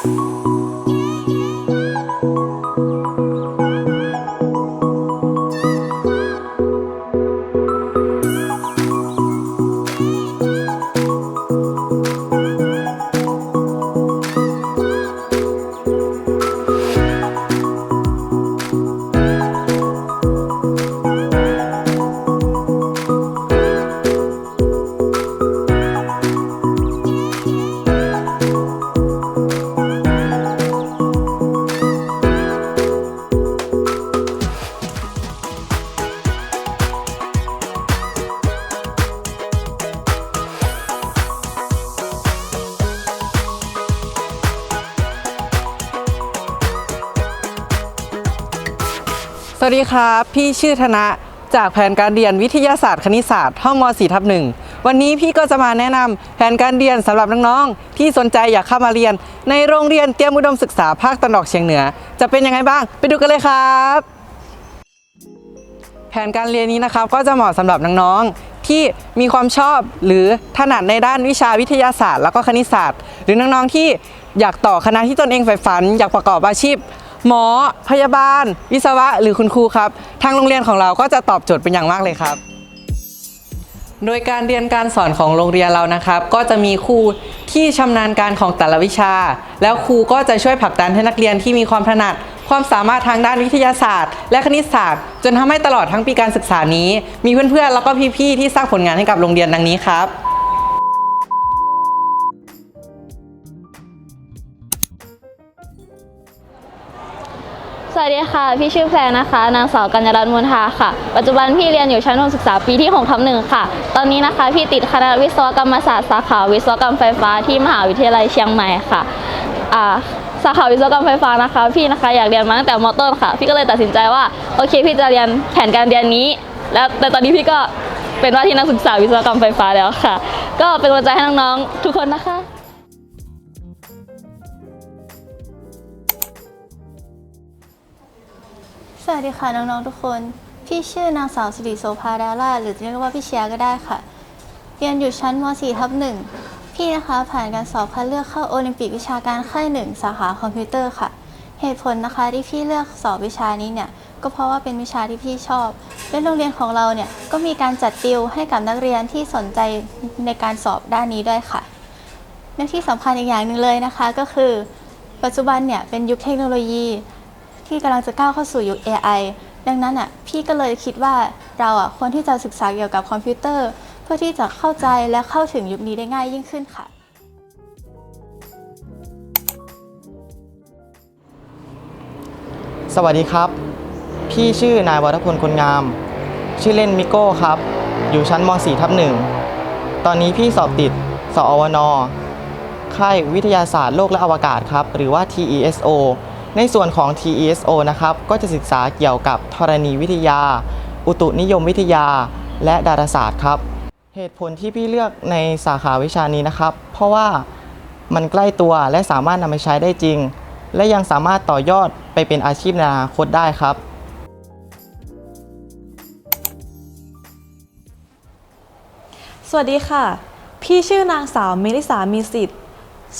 ส วัสดีครับ พี่ชื่อธนะจากแผนการเรียนวิทยาศาสตร์คณิตศาสตร์ห้องม .4 ทับหนึ่งวันนี้พี่ก็จะมาแนะนำแผนการเรียนสำหรับน้องๆที่สนใจอยากเข้ามาเรียน ในโรงเรียนเตรียมอุดมศึกษาภาคตะวันออกเฉียงเหนือ จะเป็นยังไงบ้าง ไปดูกันเลยครับ แผนการเรียนนี้นะครับก็จะเหมาะสำหรับน้องๆที่มีความชอบหรือถนัดในด้านวิชาวิทยาศาสตร์ แล้วก็คณิตศาสตร์ หรือน้องๆที่อยากต่อคณะที่ตนเองใฝ่ฝัน อยากประกอบอาชีพ หมอ พยาบาล วิศวะ หรือคุณครูครับ ทางโรงเรียนของเราก็จะตอบโจทย์เป็นอย่างมากเลยครับ โดยการเรียนการสอนของโรงเรียนเรานะครับ ก็จะมีครูที่ชำนาญการของแต่ละวิชา แล้วครูก็จะช่วยผลักดันให้นักเรียนที่มีความถนัดความสามารถทางด้านวิทยาศาสตร์ และคณิตศาสตร์ จนทำให้ตลอดทั้งปีการศึกษานี้ มีเพื่อนๆ แล้วก็พี่ๆ ที่สร้างผลงานให้กับโรงเรียนดังนี้ครับ สวัสดีค่ะ พี่ชื่อแพรนะคะ นางสาวกัญญารัตน์มูลทาค่ะ ปัจจุบันพี่เรียนอยู่ชั้นมัธยมศึกษาปีที่6ทับหนึ่งค่ะ ตอนนี้นะคะ พี่ติดคณะวิศวกรรมศาสตร์สาขาวิศวกรรมไฟฟ้าที่มหาวิทยาลัยเชียงใหม่ค่ะอ่าสาขาวิศวกรรมไฟฟ้านะคะ พี่นะคะอยากเรียนมาตั้งแต่มอต้นค่ะ พี่ก็เลยตัดสินใจว่าโอเค พี่จะเรียนแผนการเรียนนี้ แล้วแต่ตอนนี้พี่ก็เป็นว่าที่นักศึกษาวิศวกรรมไฟฟ้าแล้วค่ะ ก็เป็นกำลังใจให้น้องๆทุกคนนะคะ สวัสดีค่ะน้องๆทุกคน พี่ชื่อนางสาวสิริโสภาดาราหรือเรียกว่าพี่เชียก็ได้ค่ะ เรียนอยู่ชั้นม .4 ทับหนึ่งพี่นะคะผ่านการสอบคัดเลือกเข้าโอลิมปิกวิชาการค่ายหนึ่งสาขาคอมพิวเตอร์ค่ะ เหตุผลนะคะที่พี่เลือกสอบวิชานี้เนี่ยก็เพราะว่าเป็นวิชาที่พี่ชอบและโรงเรียนของเราเนี่ยก็มีการจัดติวให้กับนักเรียนที่สนใจในการสอบด้านนี้ด้วยค่ะและที่สำคัญอีกอย่างหนึ่งเลยนะคะก็คือ ปัจจุบันเนี่ยเป็นยุคเทคโนโลยี ที่กำลังจะก้าวเข้าสู่ยุค AI ดังนั้นอะพี่ก็เลยคิดว่าเราอะควรที่จะศึกษาเกี่ยวกับคอมพิวเตอร์ เพื่อที่จะเข้าใจและเข้าถึงยุคนี้ได้ง่ายยิ่งขึ้นค่ะ สวัสดีครับ พี่ชื่อนายวรพลคนงาม ชื่อเล่นมิโก้ครับ อยู่ชั้นม .4 ทับหนึ่งตอนนี้พี่สอบติดสอวนค่ายวิทยาศาสตร์โลกและอวกาศครับ หรือว่า TESO ในส่วนของ TESO นะครับ ก็จะศึกษาเกี่ยวกับธรณีวิทยา อุตุนิยมวิทยา และดาราศาสตร์ครับ เหตุผลที่พี่เลือกในสาขาวิชานี้นะครับ เพราะว่ามันใกล้ตัวและสามารถนำไปใช้ได้จริง และยังสามารถต่อยอดไปเป็นอาชีพในอนาคตได้ครับ สวัสดีค่ะ พี่ชื่อนางสาวเมลิสามีสิทธิ์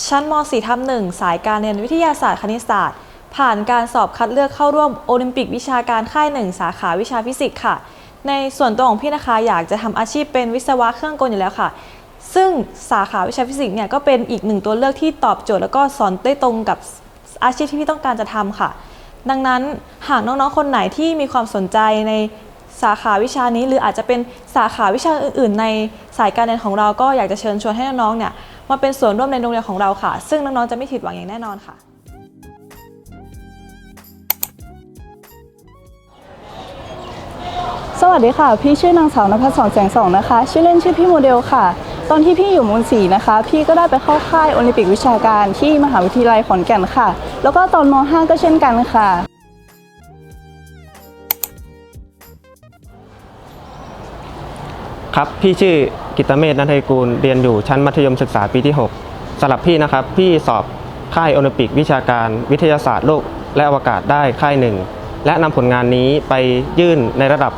ชั้นม .4 ทับหนึ่งสายการเรียนวิทยาศาสตร์คณิตศาสตร์ ผ่านการสอบคัดเลือกเข้าร่วมโอลิมปิกวิชาการค่ายหนึ่งสาขาวิชาฟิสิกส์ค่ะ ในส่วนตัวของพี่นะคะอยากจะทำอาชีพเป็นวิศวะเครื่องกลอยู่แล้วค่ะ ซึ่งสาขาวิชาฟิสิกส์เนี่ยก็เป็นอีกหนึ่งตัวเลือกที่ตอบโจทย์แล้วก็สอนได้ตรงกับอาชีพที่พี่ต้องการจะทำค่ะ ดังนั้นหากน้องๆคนไหนที่มีความสนใจในสาขาวิชานี้ หรืออาจจะเป็นสาขาวิชาอื่น ๆ ในสายการเรียนของเราก็อยากจะเชิญชวนให้น้องๆเนี่ยมาเป็นส่วนร่วมในโรงเรียนของเราค่ะ ซึ่งน้องๆจะไม่ผิดหวังอย่างแน่นอนค่ะ สวัสดีค่ะ พี่ชื่อนางสาวนภัสสรแสงสองนะคะ ชื่อเล่นชื่อพี่โมเดลค่ะ ตอนที่พี่อยู่ม .4 นะคะ พี่ก็ได้ไปเข้าค่ายโอลิมปิกวิชาการที่มหาวิทยาลัยขอนแก่นค่ะ แล้วก็ตอนม .5 ก็เช่นกันค่ะ ครับพี่ชื่อกิตเมธนันทยกูลเรียนอยู่ชั้นมัธยมศึกษาปีที่ 6สำหรับพี่นะครับ พี่สอบค่ายโอลิมปิกวิชาการวิทยาศาสตร์โลกและอวกาศได้ค่ายหนึ่งและนำผลงานนี้ไปยื่นในระดับ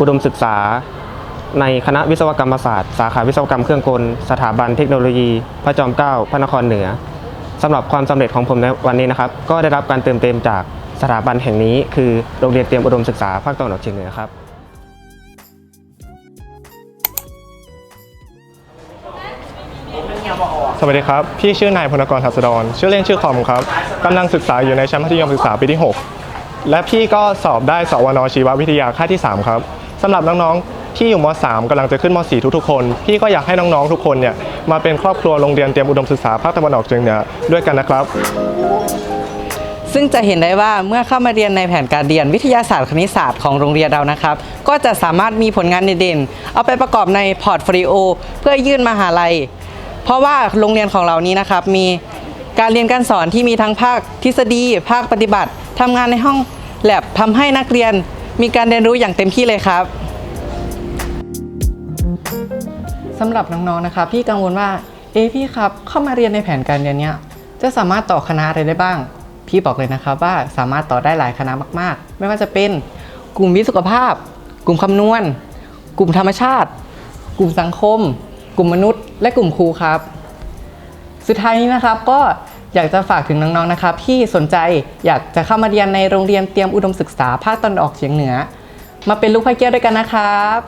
อุดมศึกษา ในคณะวิศวกรรมศาสตร์ สาขาวิศวกรรมเครื่องกล สถาบันเทคโนโลยี พระจอมเกล้าพระนครเหนือสำหรับความสำเร็จของผมในวันนี้นะครับ ก็ได้รับการเติมเต็มจากสถาบันแห่งนี้คือโรงเรียนเตรียมอุดมศึกษาภาคตะวันออกเฉียงเหนือครับสวัสดีครับ พี่ชื่อนายพลกรทัศดร ชื่อเล่นชื่อคอมครับกำลังศึกษาอยู่ในชั้นมัธยมศึกษาปีที่ 6 และพี่ก็สอบได้สวนชีววิทยาค่าที่ 3 ครับ สำหรับน้องๆที่อยู่ม .3 กำลังจะขึ้นม .4 ทุกๆคน พี่ก็อยากให้น้องๆทุกคนเนี่ยมาเป็นครอบครัวโรงเรียนเตรียมอุดมศึกษาภาคตะวันออกเฉียงเหนือด้วยกันนะครับซึ่งจะเห็นได้ว่าเมื่อเข้ามาเรียนในแผนการเรียนวิทยาศาสตร์คณิตศาสตร์ของโรงเรียนเรานะครับ ก็จะสามารถมีผลงานเด่นๆเอาไปประกอบในพอร์ตโฟลิโอเพื่อยื่นมหาลัย เพราะว่าโรงเรียนของเรานี้นะครับ มีการเรียนการสอนที่มีทั้งภาคทฤษฎี ภาคปฏิบัติทำงานในห้องแลบทำให้นักเรียน มีการเรียนรู้อย่างเต็มที่เลยครับสำหรับน้องๆนะครับพี่กังวลว่าเอะพี่ครับเข้ามาเรียนในแผนการเรียนเนี้ยจะสามารถต่อคณะอะไรได้บ้าง พี่บอกเลยนะครับว่าสามารถต่อได้หลายคณะมากๆ ไม่ว่าจะเป็นกลุ่มวิสุขภาพ กลุ่มคำนวณ กลุ่มธรรมชาติ กลุ่มสังคม กลุ่มมนุษย์ และกลุ่มครูครับ สุดท้ายนี้นะครับก็ อยากจะฝากถึงน้องๆนะครับที่สนใจอยากจะเข้ามาเรียนในโรงเรียนเตรียมอุดมศึกษาภาคตะวันออกเฉียงเหนือ มาเป็นลูกพระเกี้ยวด้วยกันนะครับ